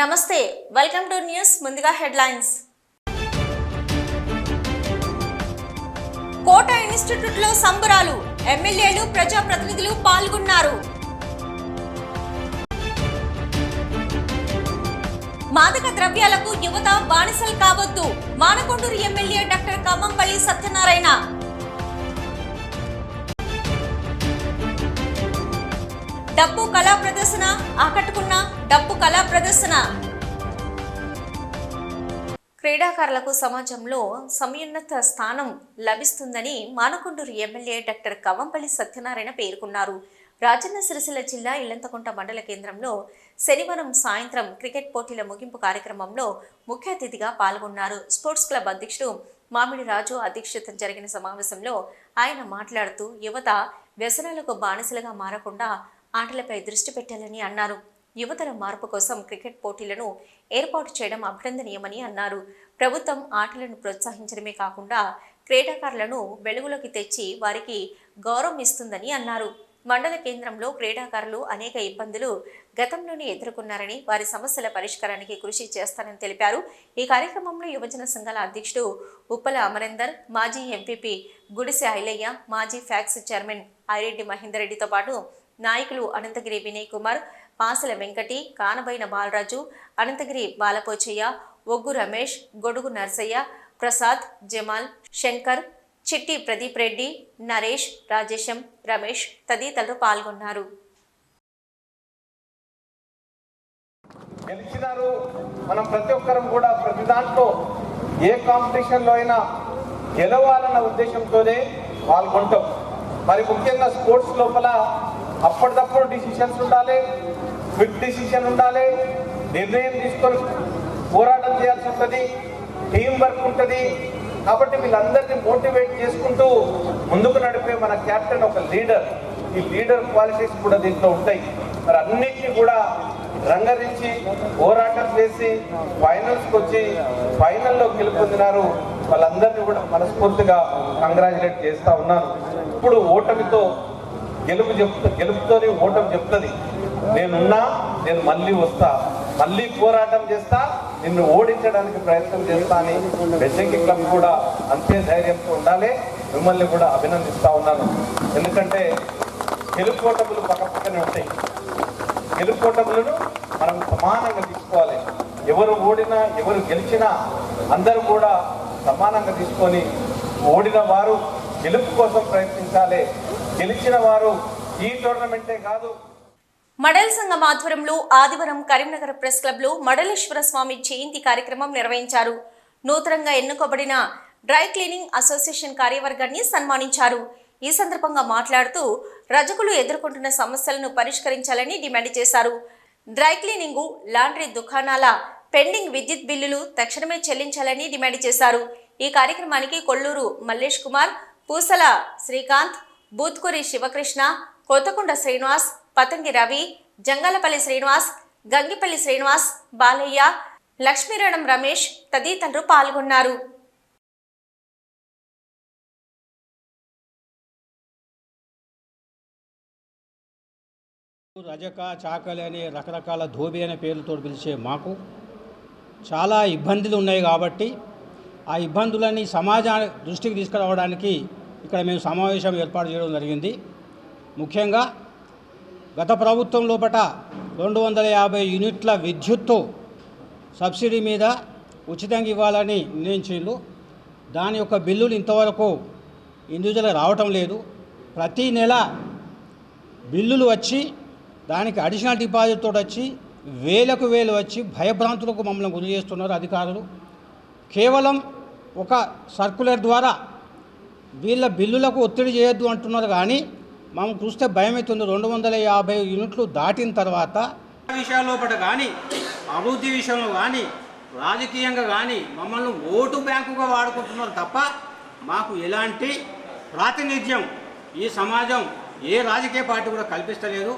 నమస్తే welcome to news ముందుగా headlines. Kota ఇన్స్టిట్యూట్లో సంబరాలు ఎమ్మెల్యేలు ప్రజాప్రతినిధులు పాల్గొన్నారు. మాదక ద్రవ్యాలకు యువత బానిసలు కావద్దు మానకొండూరు ఎమ్మెల్యే డాక్టర్ కమ్మంపల్లి సత్యనారాయణ. డప్పు కళా ప్రదర్శన ఆకట్టుకున్న డప్పు కళా ప్రదర్శన. క్రీడాకారులకు సమాజంలో సమయున్నత స్థానం లభిస్తుందని మానకొండూరు ఎమ్మెల్యే డాక్టర్ కవంపల్లి సత్యనారాయణ పేర్కొన్నారు. రాజన్న సిరిసిల్ల జిల్లా ఇల్లంతకుంట మండల కేంద్రంలో శనివారం సాయంత్రం క్రికెట్ పోటీల ముగింపు కార్యక్రమంలో ముఖ్య అతిథిగా పాల్గొన్నారు. స్పోర్ట్స్ క్లబ్ అధ్యక్షుడు మామిడి రాజు అధ్యక్షతన జరిగిన సమావేశంలో ఆయన మాట్లాడుతూ యువత వ్యసనాలకు బానిసలుగా మారకుండా ఆటలపై దృష్టి పెట్టాలని అన్నారు. యువతల మార్పు కోసం క్రికెట్ పోటీలను ఏర్పాటు చేయడం అభినందనీయమని అన్నారు. ప్రభుత్వం ఆటలను ప్రోత్సహించడమే కాకుండా క్రీడాకారులను వెలుగులోకి తెచ్చి వారికి గౌరవం ఇస్తుందని అన్నారు. మండల కేంద్రంలో క్రీడాకారులు అనేక ఇబ్బందులు గతంలోనే ఎదుర్కొన్నారని వారి సమస్యల పరిష్కారానికి కృషి చేస్తానని తెలిపారు. ఈ కార్యక్రమంలో యువజన సంఘాల అధ్యక్షుడు ఉప్పల అమరేందర్ మాజీ ఎంపీపీ గుడిసె ఐలయ్య మాజీ ఫ్యాక్స్ చైర్మన్ ఐరెడ్డి మహేందర్ రెడ్డితో పాటు నాయకులు అనంతగిరి వినయ్ కుమార్ పాసల వెంకటి కానబైన బాలరాజు అనంతగిరి బాలపోచయ్య ఒగ్గు రమేష్ గొడుగు నర్సయ్య ప్రసాద్ జమాల్ శంకర్ చిట్టి ప్రదీప్ రెడ్డి నరేష్ రాజేశం రమేష్ తదితరులు పాల్గొన్నారు. గెలిచినారు మనం ప్రతి ఒక్కరం కూడా ప్రతి దాంట్లో ఏ కాంపిటీషన్లో అయినా గెలవాలన్న ఉద్దేశంతోనే పాల్గొంటాం. మరి ముఖ్యంగా స్పోర్ట్స్ లోపల అప్పటిదప్పుడు డిసిషన్స్ ఉండాలి క్విక్ డిసిషన్ ఉండాలి నిర్ణయం తీసుకొని పోరాటం చేయాల్సి ఉంటుంది టీం వర్క్ ఉంటుంది. కాబట్టి వీళ్ళందరినీ మోటివేట్ చేసుకుంటూ ముందుకు నడిపే మన క్యాప్టెన్ ఒక లీడర్ ఈ లీడర్ క్వాలిటీస్ కూడా దీంట్లో ఉంటాయి. మరి అన్నిటినీ కూడా రంగరించి పోరాటం చేసి ఫైనల్స్కి వచ్చి ఫైనల్లో గెలుపొందినారు. వాళ్ళందరినీ కూడా మనస్ఫూర్తిగా కంగ్రాచులేట్ చేస్తా ఉన్నాను. ఇప్పుడు ఓటమితో గెలుపు చెప్తా గెలుపుతోనే ఓటమి చెప్తుంది. నేనున్నా నేను మళ్ళీ వస్తా. మళ్ళీ పోరాటం చేస్తా నిన్ను ఓడించడానికి ప్రయత్నం చేస్తా అని బెజ్జంకి క్లబ్ కూడా అంతే ధైర్యంతో ఉండాలి. మిమ్మల్ని కూడా అభినందిస్తా ఉన్నాను. ఎందుకంటే గెలుపోటములు పక్కపక్కనే ఉంటాయి. గెలుపోటములను మనం సమానంగా తీసుకోవాలి. ఎవరు ఓడినా ఎవరు గెలిచినా అందరూ కూడా సమానంగా తీసుకొని ఓడిన వారు గెలుపు కోసం ప్రయత్నించాలి. గెలిచిన వారు ఈ టోర్నమెంటే కాదు. మడల్ సంఘం ఆధ్వర్యంలో ఆదివారం కరీంనగర్ ప్రెస్ క్లబ్లో మడలేశ్వర స్వామి జయంతి కార్యక్రమం నిర్వహించారు. నూతనంగా ఎన్నుకోబడిన డ్రై క్లీనింగ్ అసోసియేషన్ కార్యవర్గాన్ని సన్మానించారు. ఈ సందర్భంగా మాట్లాడుతూ రజకులు ఎదుర్కొంటున్న సమస్యలను పరిష్కరించాలని డిమాండ్ చేశారు. డ్రై క్లీనింగ్ లాండ్రీ దుకాణాల పెండింగ్ విద్యుత్ బిల్లులు తక్షణమే చెల్లించాలని డిమాండ్ చేశారు. ఈ కార్యక్రమానికి కొల్లూరు మల్లేష్ కుమార్ పూసల శ్రీకాంత్ బూత్కూరి శివకృష్ణ కొత్తకొండ శ్రీనివాస్ పతంగి రవి జంగాలపల్లి శ్రీనివాస్ గంగిపల్లి శ్రీనివాస్ బాలయ్య లక్ష్మీరణం రమేష్ తదితరులు పాల్గొన్నారు. రజక చాకలి అనే రకరకాల ధోబి అనే పేర్లతో పిలిచే మాకు చాలా ఇబ్బందులు ఉన్నాయి కాబట్టి ఆ ఇబ్బందులని సమాజాన్ని దృష్టికి తీసుకురావడానికి ఇక్కడ మేము సమావేశం ఏర్పాటు చేయడం జరిగింది. ముఖ్యంగా గత ప్రభుత్వం లోపట రెండు వందల యాభై యూనిట్ల విద్యుత్తు సబ్సిడీ మీద ఉచితంగా ఇవ్వాలని నిర్ణయించిండ్రు దాని యొక్క బిల్లులు ఇంతవరకు ఇండివిజువల్గా రావటం లేదు. ప్రతి నెల బిల్లులు వచ్చి దానికి అడిషనల్ డిపాజిట్ తోటి వచ్చి వేలకు వేలు వచ్చి భయభ్రాంతులకు మమ్మల్ని గురి చేస్తున్నారు అధికారులు. కేవలం ఒక సర్కులర్ ద్వారా వీళ్ళ బిల్లులకు ఒత్తిడి చేయొద్దు అంటున్నారు కానీ మనం చూస్తే భయం అవుతుంది రెండు వందల యాభై యూనిట్లు దాటిన తర్వాత విషయాల్లో కానీ అభివృద్ధి విషయంలో కానీ రాజకీయంగా కానీ మమ్మల్ని ఓటు బ్యాంకుగా వాడుకుంటున్నారు తప్ప మాకు ఎలాంటి ప్రాతినిధ్యం ఈ సమాజం ఏ రాజకీయ పార్టీ కూడా కల్పిస్తలేదు.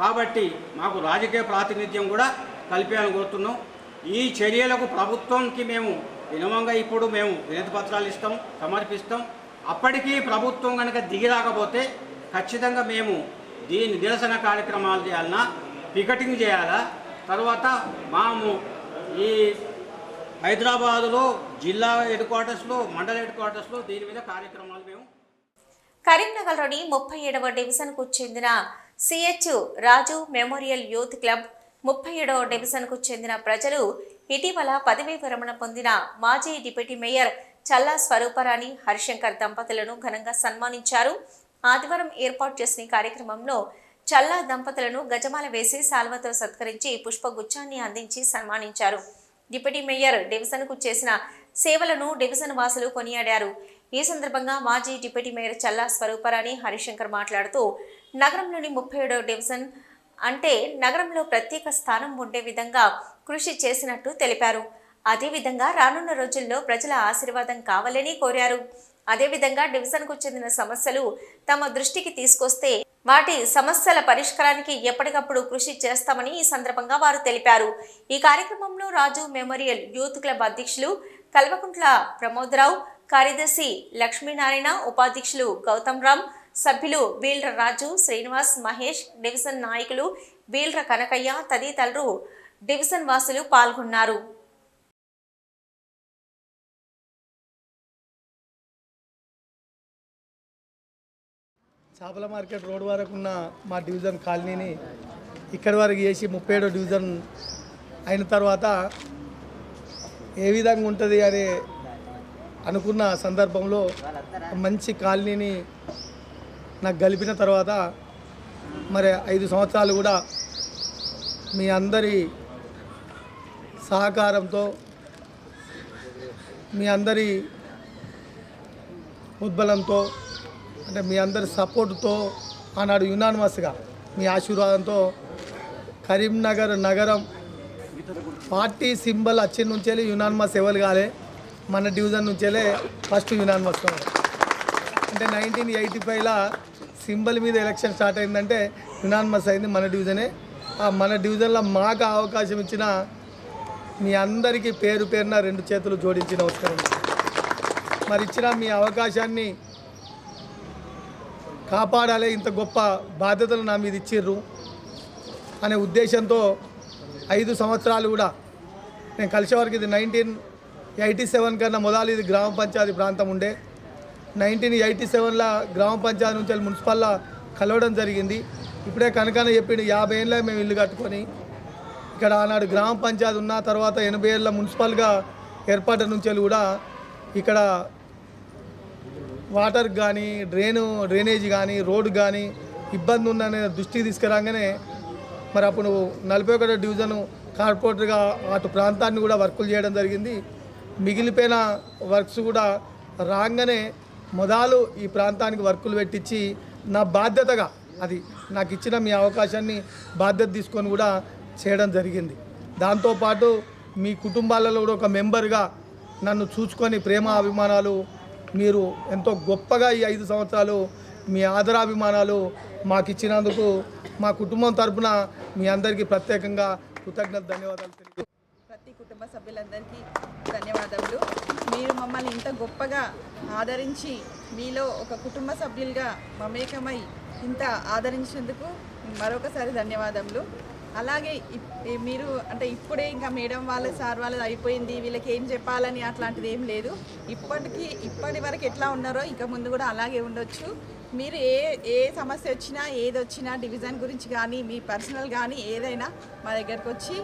కాబట్టి మాకు రాజకీయ ప్రాతినిధ్యం కూడా కల్పించాలని కోరుతున్నాం. ఈ చర్యలకు ప్రభుత్వంకి మేము వినమంగా ఇప్పుడు మేము వినతి పత్రాలు ఇస్తాం సమర్పిస్తాం. అప్పటికీ ప్రభుత్వం కనుక దిగిరాకపోతే ఖచ్చితంగా మేము దీని నిరసన కార్యక్రమాలు చేయాలన్నా పికెటింగ్ చేయాలా? తర్వాత మాము ఈ హైదరాబాదులో జిల్లా హెడ్ క్వార్టర్స్లో మండల హెడ్ క్వార్టర్స్లో దీని మీద కార్యక్రమాలు మేము కరీంనగర్లోని ముప్పై ఏడవ డివిజన్కు చెందిన CH Raju memorial youth club ముప్పై ఏడవ డివిజన్కు చెందిన ప్రజలు ఇటీవల పదవీ విరమణ పొందిన మాజీ డిప్యూటీ మేయర్ చల్లా స్వరూపరాణి హరిశంకర్ దంపతులను ఘనంగా సన్మానించారు. ఆదివారం ఏర్పాటు చేసిన కార్యక్రమంలో చల్లా దంపతులను గజమాల వేసి సాల్వతో సత్కరించి పుష్పగుచ్చాన్ని అందించి సన్మానించారు. డిప్యూటీ మేయర్ డివిజన్కు చేసిన సేవలను డివిజన్ వాసులు కొనియాడారు. ఈ సందర్భంగా మాజీ డిప్యూటీ మేయర్ చల్లా స్వరూపరాణి హరిశంకర్ మాట్లాడుతూ నగరంలోని ముప్పై ఏడవ డివిజన్ అంటే నగరంలో ప్రత్యేక స్థానం ఉండే విధంగా కృషి చేసినట్టు తెలిపారు. అదేవిధంగా రానున్న రోజుల్లో ప్రజల ఆశీర్వాదం కావాలని కోరారు. అదేవిధంగా డివిజన్కు చెందిన సమస్యలు తమ దృష్టికి తీసుకొస్తే వాటి సమస్యల పరిష్కారానికి ఎప్పటికప్పుడు కృషి చేస్తామని ఈ సందర్భంగా వారు తెలిపారు. ఈ కార్యక్రమంలో రాజు మెమోరియల్ యూత్ క్లబ్ అధ్యక్షులు కల్వకుంట్ల ప్రమోదరావు కార్యదర్శి లక్ష్మీనారాయణ ఉపాధ్యక్షులు గౌతమ్ రామ్ సభ్యులు బీల్ర రాజు శ్రీనివాస్ మహేష్ డివిజన్ నాయకులు బీల్ర కనకయ్య తదితరులు డివిజన్ వాసులు పాల్గొన్నారు. చేపల మార్కెట్ రోడ్ వరకు ఉన్న మా డివిజన్ కాలనీని ఇక్కడి వరకు చేసి ముప్పై ఏడో డివిజన్ అయిన తర్వాత ఏ విధంగా ఉంటుంది అని అనుకున్న సందర్భంలో మంచి కాలనీని నాకు గలిపిన తర్వాత మరి ఐదు సంవత్సరాలు కూడా మీ అందరి సహకారంతో మీ అందరి ఉద్బలంతో అంటే మీ అందరి సపోర్టుతో ఆనాడు యునానిమస్గా మీ ఆశీర్వాదంతో కరీంనగర్ నగరం పార్టీ సింబల్ వచ్చిన నుంచే యునానిమస్ ఎవరు కాలే మన డివిజన్ నుంచేలే ఫస్ట్ యునానిమస్ అంటే నైన్టీన్ ఎయిటీ ఫైవ్లో సింబల్ మీద ఎలక్షన్ స్టార్ట్ అయిందంటే యునానిమస్ అయింది మన డివిజనే. ఆ మన డివిజన్లో మాకు అవకాశం ఇచ్చిన మీ అందరికీ పేరు పేరున రెండు చేతులు జోడించి నమస్కారం మరి ఇచ్చిన మీ అవకాశాన్ని కాపాడాలి ఇంత గొప్ప బాధ్యతలు నా మీద ఇచ్చిర్రు అనే ఉద్దేశంతో ఐదు సంవత్సరాలు కూడా నేను కలిసే వరకు ఇది నైన్టీన్ ఎయిటీ సెవెన్ కన్నా మొదలు ఇది గ్రామ పంచాయతీ ప్రాంతం ఉండే. నైన్టీన్ ఎయిటీ సెవెన్లో గ్రామ పంచాయతీ నుంచి మున్సిపల్లా మున్సిపల్లో కలవడం జరిగింది. ఇప్పుడే కనుకనే చెప్పిండు యాభై ఏళ్ళ మేము ఇల్లు కట్టుకొని ఇక్కడ ఆనాడు గ్రామ పంచాయతీ ఉన్న తర్వాత ఎనభై ఏళ్ళ మున్సిపల్గా ఏర్పాటు నుంచి వెళ్ళి కూడా ఇక్కడ వాటర్ కానీ డ్రైను డ్రైనేజ్ కానీ రోడ్డు కానీ ఇబ్బంది ఉందనే దృష్టికి తీసుకురాగానే మరి అప్పుడు నలభై ఒకటో డివిజన్ కార్పొరేటర్గా అటు ప్రాంతాన్ని కూడా వర్కులు చేయడం జరిగింది. మిగిలిపోయిన వర్క్స్ కూడా రాగానే మొదలు ఈ ప్రాంతానికి వర్కులు పెట్టించి నా బాధ్యతగా అది నాకు ఇచ్చిన మీ అవకాశాన్ని బాధ్యత తీసుకొని కూడా చేయడం జరిగింది. దాంతోపాటు మీ కుటుంబాలలో కూడా ఒక మెంబర్గా నన్ను చూసుకొని ప్రేమ అభిమానాలు మీరు ఎంతో గొప్పగా ఈ ఐదు సంవత్సరాలు మీ ఆదరాభిమానాలు మాకు ఇచ్చినందుకు మా కుటుంబం తరపున మీ అందరికీ ప్రత్యేకంగా కృతజ్ఞత ధన్యవాదాలు తెలియదు ప్రతి కుటుంబ సభ్యులందరికీ ధన్యవాదములు. మీరు మమ్మల్ని ఇంత గొప్పగా ఆదరించి మీలో ఒక కుటుంబ సభ్యులుగా మమేకమై ఇంత ఆదరించినందుకు మరొకసారి ధన్యవాదములు. అలాగే ఇప్- మీరు అంటే ఇప్పుడే ఇంకా మేడం వాళ్ళ సార్ వాళ్ళది అయిపోయింది వీళ్ళకి ఏం చెప్పాలని అట్లాంటిది ఏం లేదు. ఇప్పటికీ ఇప్పటి వరకు ఎట్లా ఉన్నారో ఇంకా ముందు కూడా అలాగే ఉండొచ్చు. మీరు ఏ ఏ సమస్య వచ్చినా ఏది వచ్చినా డివిజన్ గురించి కానీ మీ పర్సనల్ కానీ ఏదైనా మా దగ్గరకు వచ్చి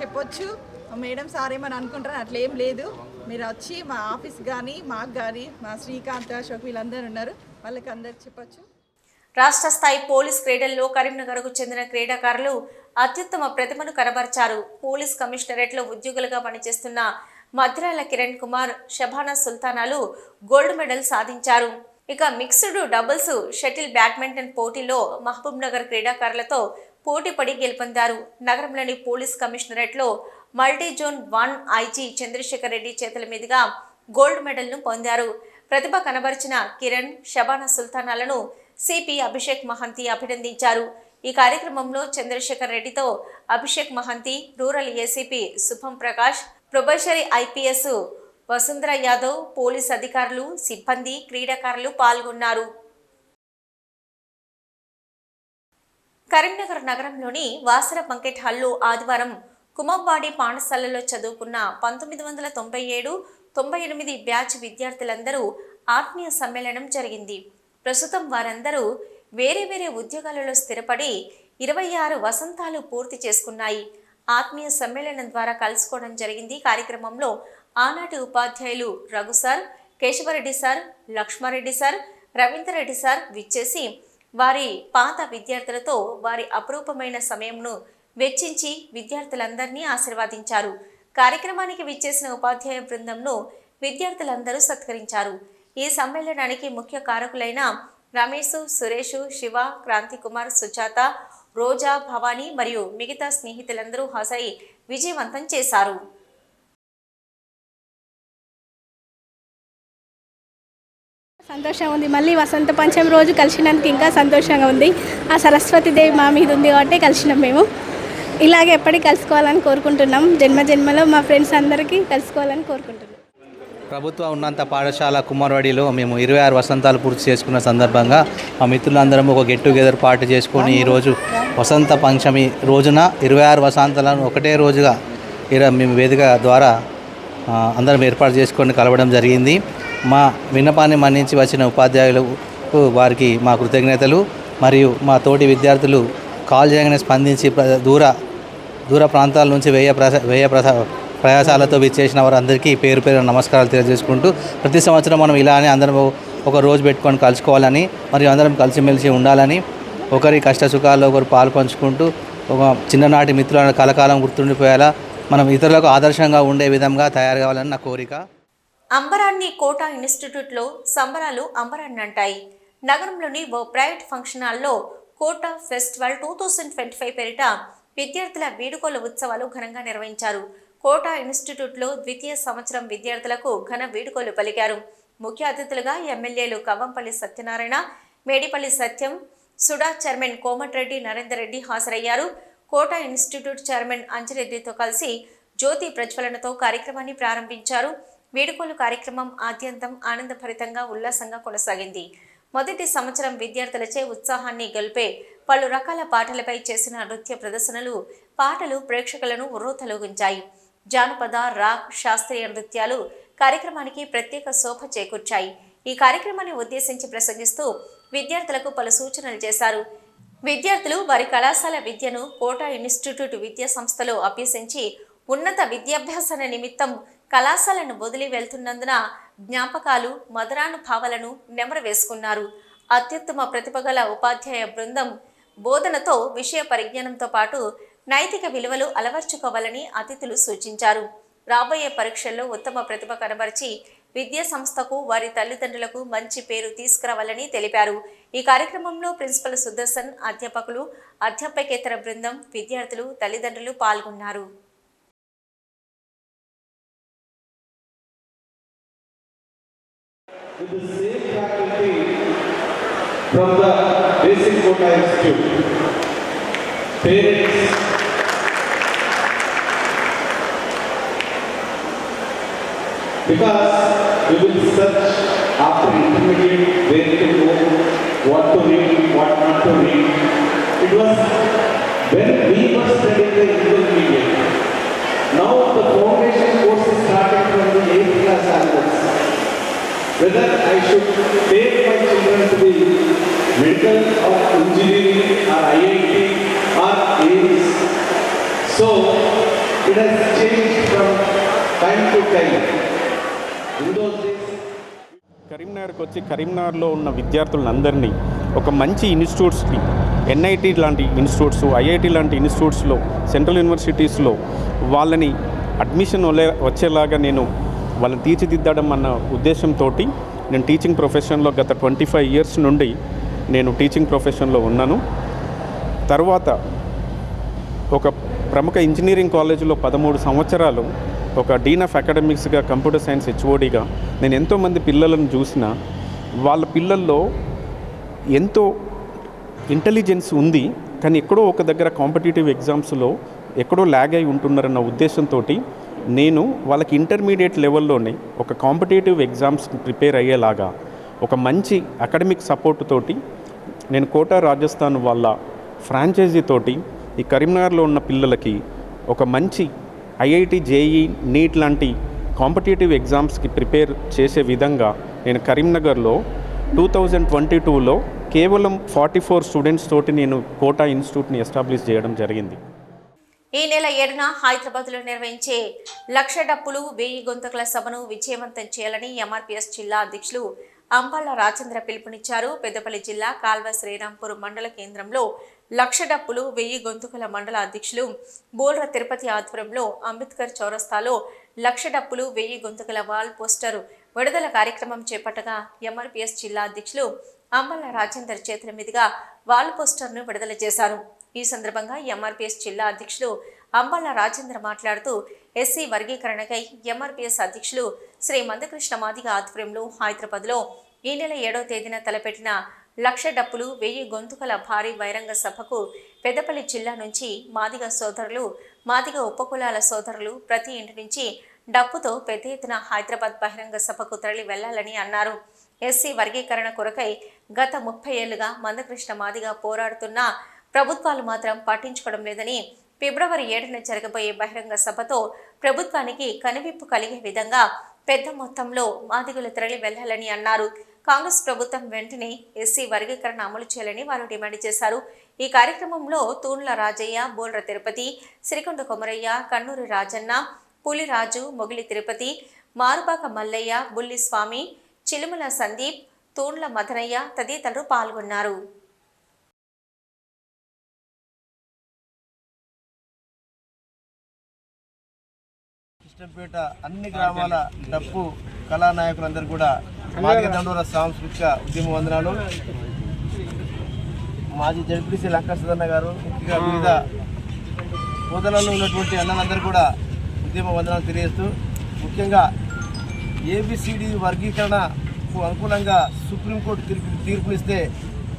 చెప్పొచ్చు. మేడం సార్ ఏమని అనుకుంటారు అట్లా ఏం లేదు. మీరు వచ్చి మా ఆఫీస్ కానీ మాకు కానీ మా శ్రీకాంత్ అశోక్ వీళ్ళందరూ ఉన్నారు. వాళ్ళకి అందరు చెప్పొచ్చు. రాష్ట్ర స్థాయి పోలీస్ క్రీడల్లో కరీంనగర్కు చెందిన క్రీడాకారులు అత్యుత్తమ ప్రతిభను కనబర్చారు. పోలీస్ కమిషనరేట్లో ఉద్యోగులుగా పనిచేస్తున్న మధురాల కిరణ్ కుమార్ షబానా సుల్తానాలు గోల్డ్ మెడల్ సాధించారు. ఇక మిక్స్డ్ డబుల్స్ షటిల్ బ్యాడ్మింటన్ పోటీలో మహబూబ్ నగర్ క్రీడాకారులతో పోటీపడి గెలుపొందారు. నగరంలోని police కమిషనరేట్లో multi zone one IG Chandrashekar Reddy చేతుల మీదుగా గోల్డ్ మెడల్ను పొందారు. ప్రతిభ కనబరిచిన కిరణ్ షబానా సుల్తానాలను సిపి అభిషేక్ మహంతి అభినందించారు. ఈ కార్యక్రమంలో చంద్రశేఖర్ రెడ్డితో Abhishek Mahanti rural ACP Shubham Prakash probationary IPS Vasundhara Yadav police అధికారులు సిబ్బంది క్రీడాకారులు పాల్గొన్నారు. కరీంనగర్ నగరంలోని వాసర బంకెట్ హాల్లో ఆదివారం కుమంబాడి పాఠశాలలో చదువుకున్న పంతొమ్మిది వందల తొంభై ఏడు తొంభై ఎనిమిది బ్యాచ్ విద్యార్థులందరూ ఆత్మీయ సమ్మేళనం జరిగింది. ప్రస్తుతం వారందరూ వేరే వేరే ఉద్యోగాలలో స్థిరపడి ఇరవై ఆరు వసంతాలు పూర్తి చేసుకున్నాయి. ఆత్మీయ సమ్మేళనం ద్వారా కలుసుకోవడం జరిగింది. కార్యక్రమంలో ఆనాటి ఉపాధ్యాయులు Raghu sir Keshava Reddy sir Lakshma Reddy sir Ravindra Reddy sir విచ్చేసి వారి పాత విద్యార్థులతో వారి అపురూపమైన సమయంను వెచ్చించి విద్యార్థులందరినీ ఆశీర్వదించారు. కార్యక్రమానికి విచ్చేసిన ఉపాధ్యాయ బృందంను విద్యార్థులందరూ సత్కరించారు. ఈ సమ్మేళనానికి ముఖ్య కారకులైన రమేష్ సురేష్ శివ క్రాంతికుమార్ సుజాత రోజా భవానీ మరియు మిగతా స్నేహితులందరూ హాజరై విజయవంతం చేశారు. సంతోషంగా ఉంది. మళ్ళీ వసంత పంచమి రోజు కలిసినందుకు ఇంకా సంతోషంగా ఉంది. ఆ సరస్వతి దేవి మా మీద ఉంది కాబట్టి కలిసినాం మేము. ఇలాగే ఎప్పటికీ కలుసుకోవాలని కోరుకుంటున్నాం. జన్మ జన్మలో మా ఫ్రెండ్స్ అందరికీ కలుసుకోవాలని కోరుకుంటున్నాం. ప్రభుత్వ ఉన్నత పాఠశాల కుమార్వాడిలో మేము ఇరవై ఆరు వసంతాలు పూర్తి చేసుకున్న సందర్భంగా మా మిత్రులందరం ఒక గెట్ టుగెదర్ పార్టీ చేసుకొని ఈరోజు వసంత పంచమి రోజున ఇరవై ఆరు వసంతాలను ఒకటే రోజుగా ఇర మేము వేదిక ద్వారా అందరం ఏర్పాటు చేసుకొని కలవడం జరిగింది. మా విన్నపాన్ని మన్నించి వచ్చిన ఉపాధ్యాయులకు వారికి మా కృతజ్ఞతలు మరియు మా తోటి విద్యార్థులు కాల్ చేయగానే స్పందించి ప్ర- దూర దూర ప్రాంతాల నుంచి వేయ ప్రస వేయ ప్రస ప్రయాసాలతో విచ్చేసిన వారందరికీ పేరు పేరు నమస్కారాలు తెలియజేసుకుంటూ ప్రతి సంవత్సరం మనం ఇలానే అందరం ఒక రోజు పెట్టుకొని కలుసుకోవాలని మరియు అందరం కలిసిమెలిసి ఉండాలని ఒకరి కష్ట సుఖాల్లో ఒకరు పాలు పంచుకుంటూ ఒక చిన్ననాటి మిత్రులను కలకాలం గుర్తుండిపోయేలా మనం ఇతరులకు ఆదర్శంగా ఉండే విధంగా తయారు కావాలని నా కోరిక. అంబరాన్ని కోటా ఇన్స్టిట్యూట్లో సంబరాలు అంబరాన్ని అంటాయి నగరంలోని ఓ ప్రైవేట్ ఫంక్షన్ హాల్లో Kota festival two thousand twenty five పేరిట విద్యార్థుల వీడుకోల ఉత్సవాలు ఘనంగా నిర్వహించారు. కోటా ఇన్స్టిట్యూట్లో ద్వితీయ సంవత్సరం విద్యార్థులకు ఘన వీడుకోలు పలికారు. ముఖ్య అతిథులుగా ఎమ్మెల్యేలు కవ్వంపల్లి సత్యనారాయణ మేడిపల్లి సత్యం సుడా చైర్మన్ కోమటిరెడ్డి నరేందర్ రెడ్డి హాజరయ్యారు. కోటా ఇన్స్టిట్యూట్ చైర్మన్ అంజిరెడ్డితో కలిసి జ్యోతి ప్రజ్వలనతో కార్యక్రమాన్ని ప్రారంభించారు. వీడుకోలు కార్యక్రమం ఆద్యంతం ఆనందభరితంగా ఉల్లాసంగా కొనసాగింది. మొదటి సంవత్సరం విద్యార్థులచే ఉత్సాహాన్ని గెలిపే పలు రకాల పాటలపై చేసిన నృత్య ప్రదర్శనలు పాటలు ప్రేక్షకులను ఉర్రూతలూగించాయి. జానపద రాగ్ శాస్త్రీయ నృత్యాలు కార్యక్రమానికి ప్రత్యేక శోభ చేకూర్చాయి. ఈ కార్యక్రమాన్ని ఉద్దేశించి ప్రసంగిస్తూ విద్యార్థులకు పలు సూచనలు చేశారు. విద్యార్థులు వారి కళాశాల విద్యను కోటా ఇన్స్టిట్యూట్ విద్యా సంస్థలో అభ్యసించి ఉన్నత విద్యాభ్యాసన నిమిత్తం కళాశాలను వదిలి వెళ్తున్నందున జ్ఞాపకాలు మధురానుభావాలను నెమరు వేసుకున్నారు అత్యుత్తమ ప్రతిభగల ఉపాధ్యాయ బృందం బోధనతో విషయ పరిజ్ఞానంతో పాటు నైతిక విలువలు అలవర్చుకోవాలని అతిథులు సూచించారు రాబోయే పరీక్షల్లో ఉత్తమ ప్రతిభ కనబరిచి విద్యా సంస్థకు వారి తల్లిదండ్రులకు మంచి పేరు తీసుకురావాలని తెలిపారు ఈ కార్యక్రమంలో ప్రిన్సిపల్ సుదర్శన్ అధ్యాపకులు అధ్యాపకేతర బృందం విద్యార్థులు తల్లిదండ్రులు పాల్గొన్నారు with the same faculty from the Basic Institute. Parents, because we will search after intermediate where to go, what to read, what not to read. It was when we were studying the intermediate. Now the foundation course is starting from the 8th class onwards whether I should take my children to the medical or engineering or IIT or AIMS. So it has changed from time to time. కరీంనగర్కి వచ్చి కరీంనగర్లో ఉన్న విద్యార్థులందరినీ ఒక మంచి ఇన్స్టిట్యూట్స్కి NIT లాంటి institutes IIT లాంటి ఇన్స్టిట్యూట్స్లో సెంట్రల్ యూనివర్సిటీస్లో వాళ్ళని అడ్మిషన్ వలే వచ్చేలాగా నేను వాళ్ళని తీర్చిదిద్దడం అన్న ఉద్దేశంతో నేను టీచింగ్ ప్రొఫెషన్లో గత ట్వంటీ ఫైవ్ ఇయర్స్ నుండి నేను టీచింగ్ ప్రొఫెషన్లో ఉన్నాను. తర్వాత ఒక ప్రముఖ ఇంజనీరింగ్ కాలేజీలో పదమూడు సంవత్సరాలు ఒక డీన్ ఆఫ్ అకాడమిక్స్గా కంప్యూటర్ సైన్స్ హెచ్ఓడిగా నేను ఎంతోమంది పిల్లలను చూసిన వాళ్ళ పిల్లల్లో ఎంతో ఇంటెలిజెన్స్ ఉంది కానీ ఎక్కడో ఒక దగ్గర కాంపిటేటివ్ ఎగ్జామ్స్లో ఎక్కడో ల్యాగ్ అయి ఉంటున్నారన్న ఉద్దేశంతో నేను వాళ్ళకి ఇంటర్మీడియట్ లెవెల్లోనే ఒక కాంపిటేటివ్ ఎగ్జామ్స్ ప్రిపేర్ అయ్యేలాగా ఒక మంచి అకాడమిక్ సపోర్ట్ తోటి నేను కోటా రాజస్థాన్ వాళ్ళ ఫ్రాంచైజీ తోటి ఈ కరీంనగర్లో ఉన్న పిల్లలకి ఒక మంచి ఐఐటి జేఈ నీట్ లాంటి కాంపిటేటివ్ ఎగ్జామ్స్కి ప్రిపేర్ చేసే విధంగా నేను కరీంనగర్లో టూ థౌజండ్ ట్వంటీ టూలో కేవలం ఫార్టీ ఫోర్ స్టూడెంట్స్ తోటి నేను కోటా ఇన్స్టిట్యూట్ని ఎస్టాబ్లిష్ చేయడం జరిగింది. ఈ నెల ఏడున హైదరాబాద్లో నిర్వహించే లక్ష డప్పులు వెయ్యి గొంతుకల సభను విజయవంతం చేయాలని ఎంఆర్పీఎస్ జిల్లా అధ్యక్షులు అంబాల రాజేంద్ర పిలుపునిచ్చారు. పెద్దపల్లి జిల్లా కాల్వ శ్రీరాంపూర్ మండల కేంద్రంలో లక్ష డప్పులు వెయ్యి గొంతుకల మండల అధ్యక్షులు బోల్ర తిరుపతి ఆధ్వర్యంలో అంబేద్కర్ చౌరస్తాలో లక్ష డప్పులు వెయ్యి గొంతుకల వాల్ పోస్టర్ విడుదల కార్యక్రమం చేపట్టగా ఎంఆర్పిఎస్ జిల్లా అధ్యక్షులు అంబల రాజేందర్ చేతుల మీదుగా వాల్ పోస్టర్ను విడుదల చేశారు. ఈ సందర్భంగా ఎంఆర్పిఎస్ జిల్లా అధ్యక్షులు అంబాల రాజేంద్ర మాట్లాడుతూ ఎస్సీ వర్గీకరణకై ఎంఆర్పిఎస్ అధ్యక్షులు శ్రీ మందకృష్ణ మాదిగ ఆధ్వర్యంలో హైదరాబాద్లో ఈ నెల ఏడవ తేదీన తలపెట్టిన లక్ష డప్పులు వెయ్యి గొంతుకల భారీ బహిరంగ సభకు పెద్దపల్లి జిల్లా నుంచి మాదిగ సోదరులు మాదిగ ఉపకులాల సోదరులు ప్రతి ఇంటి నుంచి డప్పుతో పెద్ద ఎత్తున హైదరాబాద్ బహిరంగ సభకు తరలి వెళ్ళాలని అన్నారు. ఎస్సీ వర్గీకరణ కొరకై గత ముప్పై ఏళ్ళుగా మందకృష్ణ మాదిగా పోరాడుతున్న ప్రభుత్వాలు మాత్రం పట్టించుకోవడం లేదని ఫిబ్రవరి ఏడున జరగబోయే బహిరంగ సభతో ప్రభుత్వానికి కనువిప్పు కలిగే విధంగా పెద్ద మొత్తంలో మాదిగులు తరలి వెళ్ళాలని అన్నారు. కాంగ్రెస్ ప్రభుత్వం వెంటనే ఎస్సీ వర్గీకరణ అమలు చేయాలని వారు డిమాండ్ చేశారు. ఈ కార్యక్రమంలో తూన్ల రాజయ్య బోల్ర తిరుపతి సిరికొండ కొమరయ్య కన్నూరు రాజన్న పులిరాజు మొగిలి తిరుపతి మారుబాక మల్లయ్య బుల్లి స్వామి చిలుమల సందీప్ తూన్ల మదనయ్య తదితరులు పాల్గొన్నారు. కృష్ణపేట అన్ని గ్రామాల డప్పు కళానాయకులందరూ కూడా మాదిగ దండోర సాంస్కృతిక ఉద్యమ వందనాలు. మాజీ జడ్పీసీ లంకా సుధన్న గారు ముఖ్యంగా వివిధ హోదాలలో ఉన్నటువంటి అన్నలందరూ కూడా ఉద్యమ వందనాలు తెలియజేస్తూ ముఖ్యంగా ఏబిసిడి వర్గీకరణకు అనుకూలంగా సుప్రీంకోర్టు తీర్పు తీర్పునిస్తే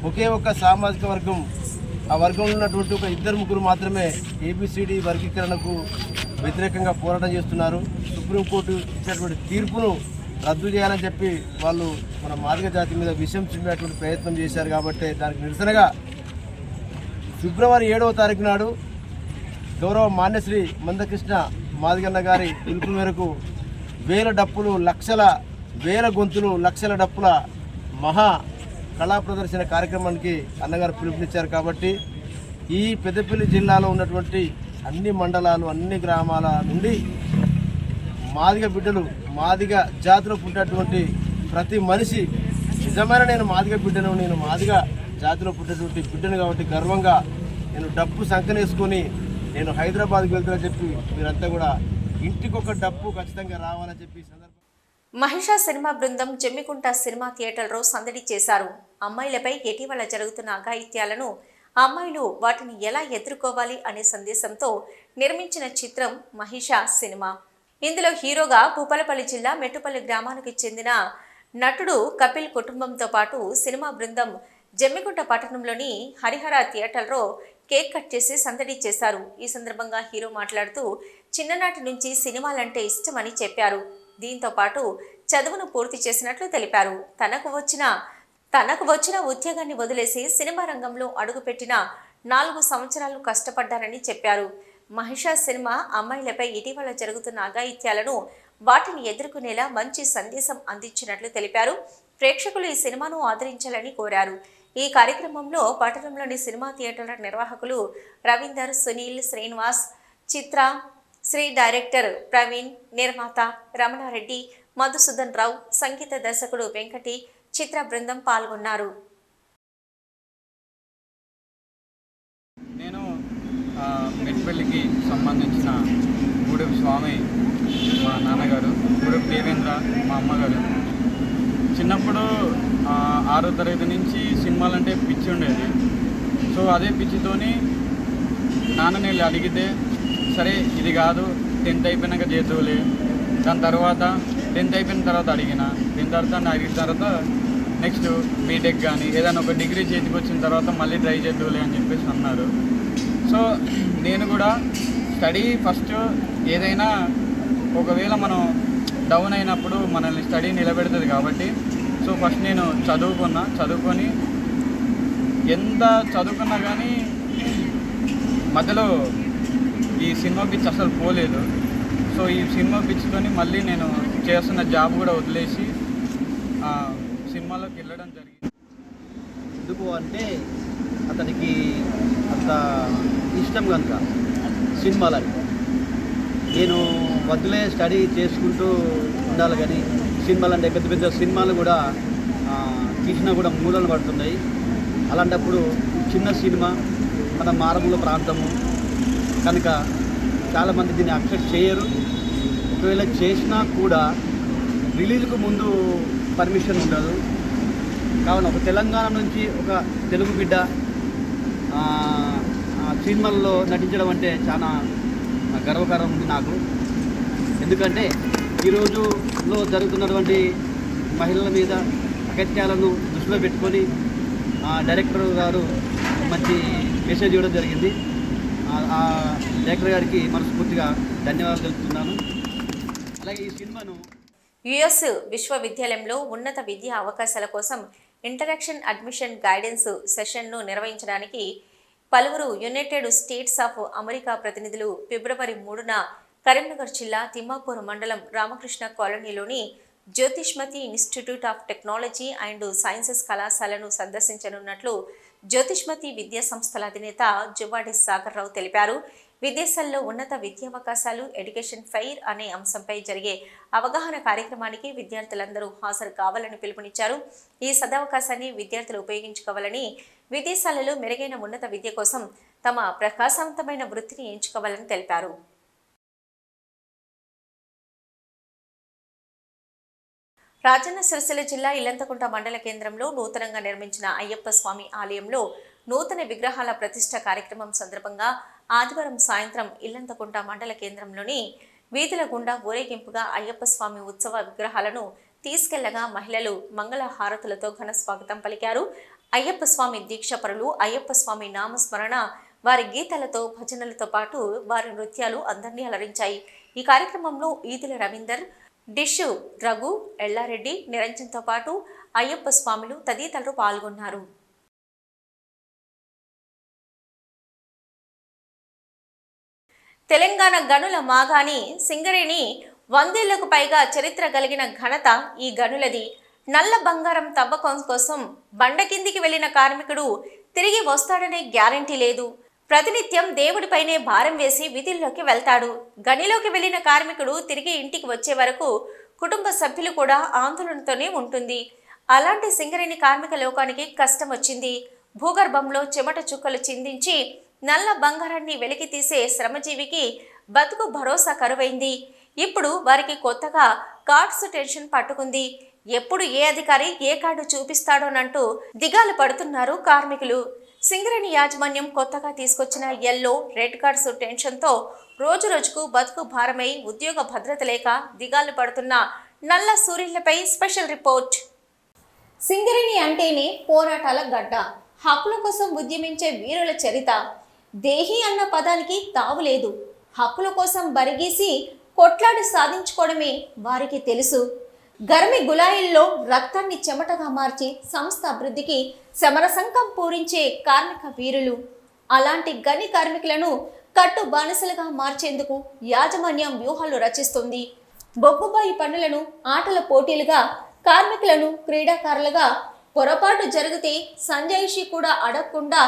ఒకే ఒక్క సామాజిక వర్గం ఆ వర్గంలో ఉన్నటువంటి ఒక ఇద్దరు ముగ్గురు మాత్రమే ఏబిసిడి వర్గీకరణకు వ్యతిరేకంగా పోరాటం చేస్తున్నారు. సుప్రీంకోర్టు ఇచ్చినటువంటి తీర్పును రద్దు చేయాలని చెప్పి వాళ్ళు మన మాదిగ జాతి మీద విషయం చిమ్మేటువంటి ప్రయత్నం చేశారు కాబట్టి దానికి నిరసనగా ఫిబ్రవరి ఏడవ తారీఖు నాడు గౌరవ మాన్యశ్రీ మందకృష్ణ మాదిగన్న గారి పిలుపు మేరకు వేల డప్పులు లక్షల వేల గొంతులు లక్షల డప్పుల మహా కళా ప్రదర్శన కార్యక్రమానికి అన్నగారు పిలుపునిచ్చారు కాబట్టి ఈ పెద్దపల్లి జిల్లాలో ఉన్నటువంటి అన్ని మండలాలు అన్ని గ్రామాల నుండి మాదిగ బిడ్డలు మాదిగ జాతిలో పుట్టినటువంటి ప్రతి మనిషి నిజమైన నేను మాదిగ బిడ్డను నేను మాదిగ జాతిలో పుట్టినటువంటి బిడ్డను కాబట్టి గర్వంగా నేను డప్పు సంకనేసుకొని నేను హైదరాబాద్కి వెళ్తానని చెప్పి మీరంతా కూడా ఇంటికొక డప్పు ఖచ్చితంగా రావాలని చెప్పి మహిష సినిమా బృందం జమ్మికుంట సినిమా థియేటర్లో సందడి చేశారు. అమ్మాయిలపై ఇటీవల జరుగుతున్న అఘాయిత్యాలను అమ్మాయిలు వాటిని ఎలా ఎదుర్కోవాలి అనే సందేశంతో నిర్మించిన చిత్రం మహిష సినిమా. ఇందులో హీరోగా భూపాలపల్లి జిల్లా మెట్టుపల్లి గ్రామానికి చెందిన నటుడు కపిల్ కుటుంబంతో పాటు సినిమా బృందం జమ్మిగుంట పట్టణంలోని హరిహర థియేటర్లో కేక్ కట్ చేసి సందడి చేశారు. ఈ సందర్భంగా హీరో మాట్లాడుతూ చిన్ననాటి నుంచి సినిమాలంటే ఇష్టమని చెప్పారు. దీంతో పాటు చదువును పూర్తి చేసినట్లు తెలిపారు. తనకు వచ్చిన తనకు వచ్చిన ఉద్యోగాన్ని వదిలేసి సినిమా రంగంలో అడుగుపెట్టిన నాలుగు సంవత్సరాలు కష్టపడ్డారని చెప్పారు. మహిషా సినిమా అమ్మాయిలపై ఇటీవల జరుగుతున్న అఘాయిత్యాలను వాటిని ఎదుర్కొనేలా మంచి సందేశం అందించినట్లు తెలిపారు. ప్రేక్షకులు ఈ సినిమాను ఆదరించాలని కోరారు. ఈ కార్యక్రమంలో పట్టణంలోని సినిమా థియేటర్ల నిర్వాహకులు రవీందర్ సునీల్ శ్రీనివాస్ చిత్ర శ్రీ డైరెక్టర్ ప్రవీణ్ నిర్మాత రమణారెడ్డి మధుసూదన్ రావు సంగీత దర్శకుడు వెంకటి చిత్ర బృందం పాల్గొన్నారు నేను ఆ, మెట్పల్లికి సంబంధించిన గూడెపు స్వామి మా నాన్నగారు గూడెపు దేవేంద్ర మా అమ్మగారు. చిన్నప్పుడు ఆరో తరగతి నుంచి సినిమాలంటే పిచ్చి ఉండేది. సో అదే పిచ్చితోని నాన్న వెళ్ళి అడిగితే సరే ఇది కాదు టెన్త్ అయిపోయినాక చేతులే దాని తర్వాత టెన్త్ అయిపోయిన తర్వాత అడిగిన దీని తర్వాత నా అడిగిన తర్వాత నెక్స్ట్ బీటెక్ కానీ ఏదైనా ఒక డిగ్రీ చేతికి వచ్చిన తర్వాత మళ్ళీ ట్రై చేద్దులే అని చెప్పేసి అన్నారు. సో నేను కూడా స్టడీ ఫస్ట్ ఏదైనా ఒకవేళ మనం డౌన్ అయినప్పుడు మనల్ని స్టడీ నిలబెడుతుంది కాబట్టి సో ఫస్ట్ నేను చదువుకున్నా. చదువుకొని ఎంత చదువుకున్నా కానీ మధ్యలో ఈ సినిమా పిచ్ అసలు పోలేదు. సో ఈ సినిమా పిచ్తోని మళ్ళీ నేను చేస్తున్న జాబ్ కూడా వదిలేసి సినిమాలోకి వెళ్ళడం జరిగింది. ఎందుకు అంటే అతనికి అంత ఇష్టం కనుక. సినిమాలని. నేను వద్దులే స్టడీ చేసుకుంటూ ఉండాలి కానీ సినిమాలు అంటే పెద్ద పెద్ద సినిమాలు కూడా తీసినా కూడా మూలలు పడుతున్నాయి. అలాంటప్పుడు చిన్న సినిమా మన మారుమూల ప్రాంతము కనుక చాలామంది దీన్ని అక్సెప్ట్ చేయరు. ఒకవేళ చేసినా కూడా రిలీజ్కు ముందు పర్మిషన్ ఉండదు. కావున ఒక తెలంగాణ నుంచి ఒక తెలుగు బిడ్డ సినిమాల్లో నటించడం అంటే చాలా గర్వకారం ఉంది నాకు. ఎందుకంటే ఈరోజులో జరుగుతున్నటువంటి మహిళల మీద అగత్యాలను దృష్టిలో పెట్టుకొని డైరెక్టర్ గారు మంచి మెసేజ్ ఇవ్వడం జరిగింది. ఆ- ఆ డైరెక్టర్ గారికి మనస్ఫూర్తిగా ధన్యవాదాలు తెలుపుతున్నాను. అలాగే ఈ సినిమాను యుఎస్ విశ్వవిద్యాలయంలో ఉన్నత విద్యా అవకాశాల కోసం ఇంటరాక్షన్ అడ్మిషన్ గైడెన్స్ సెషన్ను నిర్వహించడానికి పలువురు యునైటెడ్ స్టేట్స్ ఆఫ్ అమెరికా ప్రతినిధులు ఫిబ్రవరి మూడున కరీంనగర్ జిల్లా తిమ్మాపూర్ మండలం రామకృష్ణ కాలనీలోని Jyothishmathi institute of technology and sciences కళాశాలను సందర్శించనున్నట్లు జ్యోతిష్మతి విద్యా సంస్థల అధినేత జువాడి సాగర్ రావు తెలిపారు. విదేశాల్లో ఉన్నత విద్యావకాశాలు ఎడ్యుకేషన్ ఫెయిర్ అనే అంశంపై జరిగే అవగాహన కార్యక్రమానికి విద్యార్థులందరూ హాజరు కావాలని పిలుపునిచ్చారు. ఈ సదవకాశాన్ని విద్యార్థులు ఉపయోగించుకోవాలని విదేశాలలో మెరుగైన ఉన్నత విద్య కోసం తమ ప్రకాశవంతమైన వృత్తిని ఎంచుకోవాలని తెలిపారు. రాజన్న సిరిసిల్ల జిల్లా ఇల్లంతకుంట మండల కేంద్రంలో నూతనంగా నిర్మించిన అయ్యప్ప స్వామి ఆలయంలో నూతన విగ్రహాల ప్రతిష్ట కార్యక్రమం సందర్భంగా ఆదివారం సాయంత్రం ఇల్లంతకుంట మండల కేంద్రంలోని వీధుల గుండా ఊరేగింపుగా అయ్యప్ప స్వామి ఉత్సవ విగ్రహాలను తీసుకెళ్ళగా మహిళలు మంగళ హారతులతో ఘన స్వాగతం పలికారు. అయ్యప్ప స్వామి దీక్షపరులు అయ్యప్ప స్వామి నామస్మరణ వారి గీతాలతో భజనలతో పాటు వారి నృత్యాలు అందరినీ అలరించాయి. ఈ కార్యక్రమంలో ఈదుల రవీందర్ డిషు రఘు ఎల్లారెడ్డి నిరంజన్తో పాటు అయ్యప్ప స్వాములు తదితరులు పాల్గొన్నారు. తెలంగాణ గనుల మాగాని సింగరేణి వందేళ్ళకు పైగా చరిత్ర కలిగిన ఘనత ఈ గనులది. నల్ల బంగారం తవ్వకం కోసం బండ కిందికి వెళ్ళిన కార్మికుడు తిరిగి వస్తాడనే గ్యారంటీ లేదు. ప్రతినిత్యం దేవుడిపైనే భారం వేసి విధుల్లోకి వెళ్తాడు. గనిలోకి వెళ్ళిన కార్మికుడు తిరిగి ఇంటికి వచ్చే వరకు కుటుంబ సభ్యులు కూడా ఆందోళనతోనే ఉంటుంది. అలాంటి సింగరేణి కార్మిక లోకానికి కష్టం వచ్చింది. భూగర్భంలో చెమట చుక్కలు చిందించి నల్ల బంగారాన్ని వెలికి తీసే శ్రమజీవికి బతుకు భరోసా కరువైంది. ఇప్పుడు వారికి కొత్తగా కార్డ్స్ టెన్షన్ పట్టుకుంది. ఎప్పుడు ఏ అధికారి ఏ కార్డు చూపిస్తాడోనంటూ దిగాలు పడుతున్నారు కార్మికులు. సింగరేణి యాజమాన్యం కొత్తగా తీసుకొచ్చిన ఎల్లో రెడ్ కార్డ్స్ టెన్షన్తో రోజు రోజుకు బతుకు భారమై ఉద్యోగ భద్రత లేక దిగాలు పడుతున్న నల్ల సూర్యులపై స్పెషల్ రిపోర్ట్. సింగరేణి అంటేనే పోరాటాల గడ్డ. హక్కుల కోసం ఉద్యమించే వీరుల చరిత. దేహి అన్న పదానికి తావులేదు హక్కుల కోసం బరిగీసి కొట్లాడి సాధించుకోవడమే వారికి తెలుసు. గర్మి గులాయిల్లో రక్తాన్ని చెమటగా మార్చి సంస్థ అభివృద్ధికి సమరసంకం పూరించే కార్మిక వీరులు. అలాంటి గని కార్మికులను కట్టు బానిసలుగా మార్చేందుకు యాజమాన్యం వ్యూహాలు రచిస్తుంది. బొగ్గుబాయి పనులను ఆటల పోటీలుగా కార్మికులను క్రీడాకారులుగా పొరపాటు జరిగితే సంజాయిషి కూడా అడగకుండా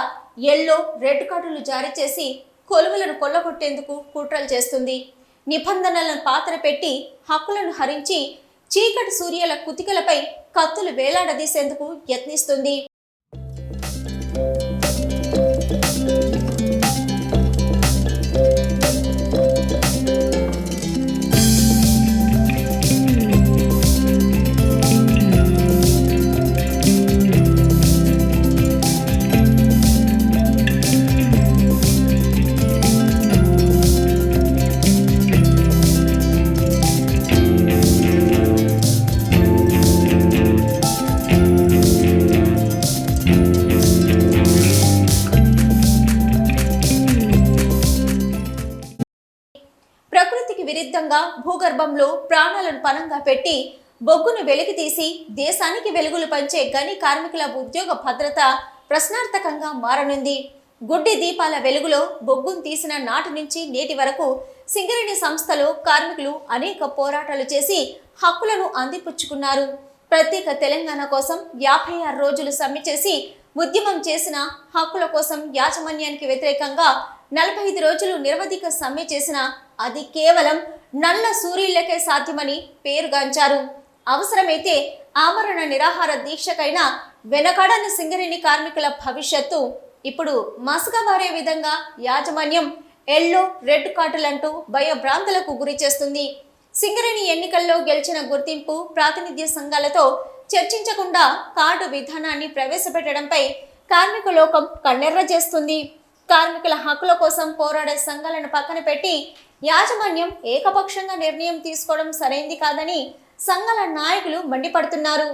ఎల్లో రెడ్ కార్డులు జారీ చేసి కొలువులను కొల్లగొట్టేందుకు కుట్రలు చేస్తుంది. నిబంధనలను పాత్ర పెట్టి హక్కులను హరించి చీకటి సూర్యుల కుతికలపై కత్తులు వేలాడదీసేందుకు యత్నిస్తుంది. ప్రకృతికి భూగర్భంలో ప్రాణాలను పణంగా పెట్టి బొగ్గును వెలికి తీసి దేశానికి వెలుగులు పంచే గని కార్మికుల ఉద్యోగ భద్రత ప్రశ్నార్థకంగా మారనుంది. గుడ్డి దీపాల వెలుగులో బొగ్గును తీసిన నాటి నుంచి నేటి వరకు సింగరేణి సంస్థలో కార్మికులు అనేక పోరాటాలు చేసి హక్కులను అందిపుచ్చుకున్నారు. ప్రత్యేక తెలంగాణ కోసం యాభై ఆరు రోజులు సమ్మె చేసి ఉద్యమం చేసిన హక్కుల కోసం యాజమాన్యానికి వ్యతిరేకంగా నలభై ఐదు రోజులు నిరవధిక సమ్మె చేసిన అది కేవలం నల్ల సూర్యులకే సాధ్యమని పేరుగాంచారు. అవసరమైతే ఆమరణ నిరాహార దీక్షకైనా వెనకాడని సింగరేణి కార్మికుల భవిష్యత్తు ఇప్పుడు మసకబారే విధంగా యాజమాన్యం ఎల్లో రెడ్ కార్డులంటూ భయభ్రాంతులకు గురి చేస్తుంది. సింగరేణి ఎన్నికల్లో గెలిచిన గుర్తింపు ప్రాతినిధ్య సంఘాలతో చర్చించకుండా కార్డు విధానాన్ని ప్రవేశపెట్టడంపై కార్మిక లోకం కన్నెర్ర చేస్తుంది. కార్మికుల హక్కుల కోసం పోరాడే సంఘాలను పక్కన పెట్టి యాజమాన్యం ఏకపక్షంగా నిర్ణయం తీసుకోవడం సరైంది కాదని సంఘాల నాయకులు మండిపడుతున్నారు.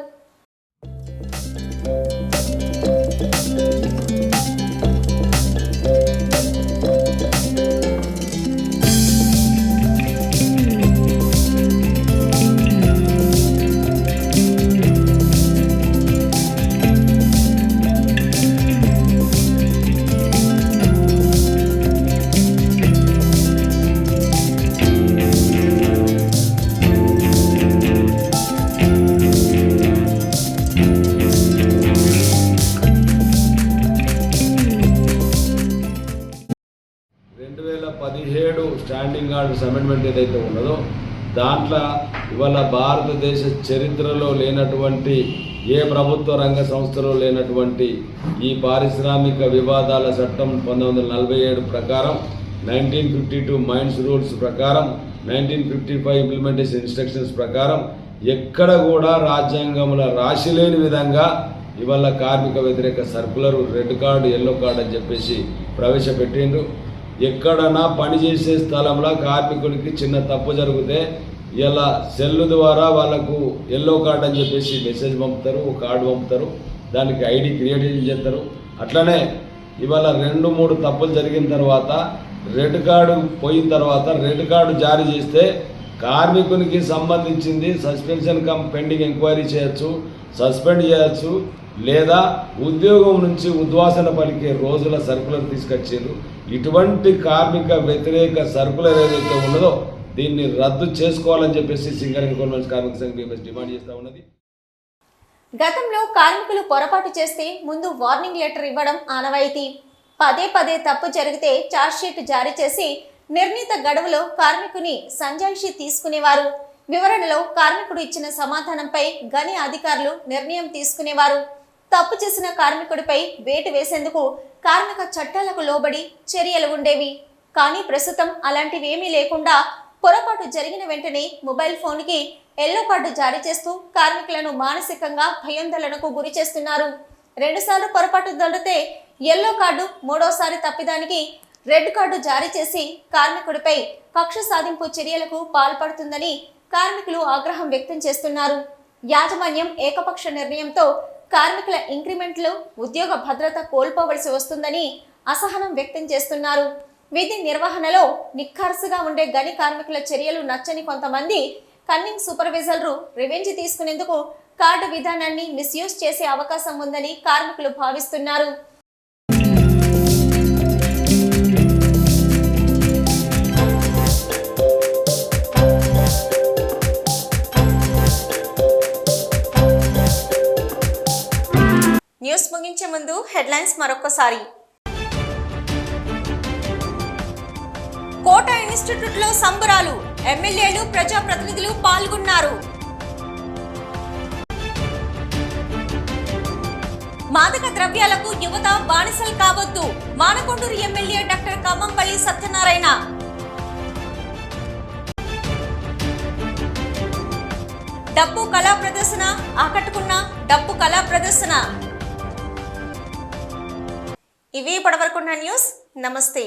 స్టాండింగ్ అమెండ్మెంట్ ఏదైతే ఉన్నదో దాంట్లో ఇవాళ భారతదేశ చరిత్రలో లేనటువంటి ఏ ప్రభుత్వ రంగ సంస్థలో లేనటువంటి ఈ పారిశ్రామిక వివాదాల చట్టం పంతొమ్మిది వందల నలభై ఏడు ప్రకారం nineteen fifty two mines rules ప్రకారం nineteen fifty five implementation instructions ప్రకారం ఎక్కడ కూడా రాజ్యాంగంలో రాసి లేని విధంగా ఇవాళ కార్మిక వ్యతిరేక circular red card yellow card అని చెప్పేసి ప్రవేశపెట్టిండ్రు. ఎక్కడన్నా పనిచేసే స్థలంలో కార్మికుడికి చిన్న తప్పు జరిగితే ఇలా సెల్లు ద్వారా వాళ్ళకు ఎల్లో కార్డ్ అని చెప్పేసి మెసేజ్ పంపుతారు ఒక కార్డు పంపుతారు దానికి ఐడి క్రియేట్ చేస్తారు అట్లనే ఇవాళ రెండు మూడు తప్పులు జరిగిన తర్వాత రెడ్ కార్డు పోయిన తర్వాత రెడ్ కార్డు జారీ చేస్తే కార్మికునికి సంబంధించింది సస్పెన్షన్ కమ్ పెండింగ్ ఎంక్వైరీ చేయొచ్చు సస్పెండ్ చేయొచ్చు లేదా ఉద్యోగం నుంచి ఉద్వాసన పలికే రోజుల సర్కులర్ తీసుకొచ్చారు. ఇటువంటి కార్మిక వ్యతిరేక సర్కులర్ ఏదైతే ఉన్నదో దీన్ని రద్దు చేసుకోవాలని చెప్పేసి సింగరేణి గవర్నమెంట్ కార్మిక సంఘం బీఎంఎస్ డిమాండ్ చేస్తూ ఉన్నది. గతంలో కార్మికులు పొరపాటు చేస్తే ముందు వార్నింగ్ లెటర్ ఇవ్వడం ఆనవాయితీ. పదే పదే తప్పు జరిగితే ఛార్జ్షీట్ జారీ చేసి నిర్ణీత గడువులో కార్మికుని సంజాయిషి తీసుకునేవారు. వివరణలో కార్మికుడు ఇచ్చిన సమాధానంపై గని అధికారులు నిర్ణయం తీసుకునేవారు. తప్పు చేసిన కార్మికుడిపై వేటు వేసేందుకు కార్మిక చట్టాలకు లోబడి చర్యలు ఉండేవి. కానీ ప్రస్తుతం అలాంటివేమీ లేకుండా పొరపాటు జరిగిన వెంటనే మొబైల్ ఫోన్కి ఎల్లో కార్డు జారీ చేస్తూ కార్మికులను మానసికంగా భయాందోళనకు గురి చేస్తున్నారు. రెండుసార్లు పొరపాటు దొరికితే ఎల్లో కార్డు మూడోసారి తప్పిదానికి రెడ్ కార్డు జారీ చేసి కార్మికుడిపై కక్ష సాధింపు చర్యలకు పాల్పడుతుందని కార్మికులు ఆగ్రహం వ్యక్తం చేస్తున్నారు. యాజమాన్యం ఏకపక్ష నిర్ణయంతో కార్మికుల ఇంక్రిమెంట్లు ఉద్యోగ భద్రత కోల్పోవలసి వస్తుందని అసహనం వ్యక్తం చేస్తున్నారు. విధి నిర్వహణలో నిఖార్సుగా ఉండే గని కార్మికుల చర్యలు నచ్చని కొంతమంది కన్నింగ్ సూపర్వైజర్లు రివెంజ్ తీసుకునేందుకు కార్డు విధానాన్ని మిస్యూజ్ చేసే అవకాశం ఉందని కార్మికులు భావిస్తున్నారు. ముందు హెడ్లైన్స్ మరొకసారి కోట ఇన్స్టిట్యూట్లో సంబరాలు ఎమ్మెల్యేలు ప్రజాప్రతినిధులు పాల్గొన్నారు. మాదక ద్రవ్యాలకు యువత బానిసలు కావద్దు మానకొండూరు ఎమ్మెల్యే డాక్టర్ కమ్మంపల్లి సత్యనారాయణ. డప్పు కళా ప్రదర్శన ఆకట్టుకున్న డప్పు కళా ప్రదర్శన. ఇవి ఇప్పటివరకున్న న్యూస్. నమస్తే.